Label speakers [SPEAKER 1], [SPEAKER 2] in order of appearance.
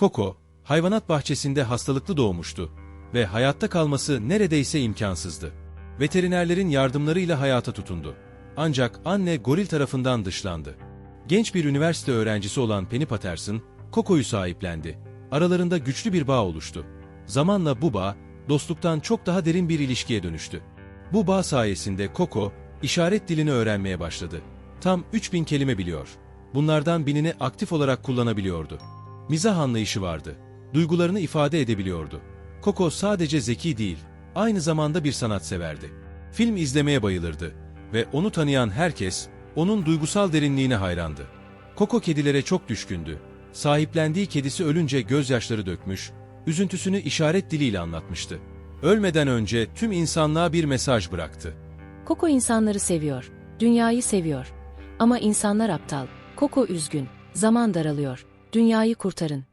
[SPEAKER 1] Coco, hayvanat bahçesinde hastalıklı doğmuştu ve hayatta kalması neredeyse imkansızdı. Veterinerlerin yardımlarıyla hayata tutundu. Ancak anne goril tarafından dışlandı. Genç bir üniversite öğrencisi olan Penny Patterson, Coco'yu sahiplendi. Aralarında güçlü bir bağ oluştu. Zamanla bu bağ, dostluktan çok daha derin bir ilişkiye dönüştü. Bu bağ sayesinde Coco, işaret dilini öğrenmeye başladı. Tam 3000 kelime biliyor. Bunlardan binini aktif olarak kullanabiliyordu. Mizah anlayışı vardı. Duygularını ifade edebiliyordu. Coco sadece zeki değil, aynı zamanda bir sanatseverdi. Film izlemeye bayılırdı ve onu tanıyan herkes onun duygusal derinliğine hayrandı. Coco kedilere çok düşkündü. Sahiplendiği kedisi ölünce gözyaşları dökmüş, üzüntüsünü işaret diliyle anlatmıştı. Ölmeden önce tüm insanlığa bir mesaj bıraktı.
[SPEAKER 2] Koko insanları seviyor, dünyayı seviyor. Ama insanlar aptal. Koko üzgün, zaman daralıyor. Dünyayı kurtarın.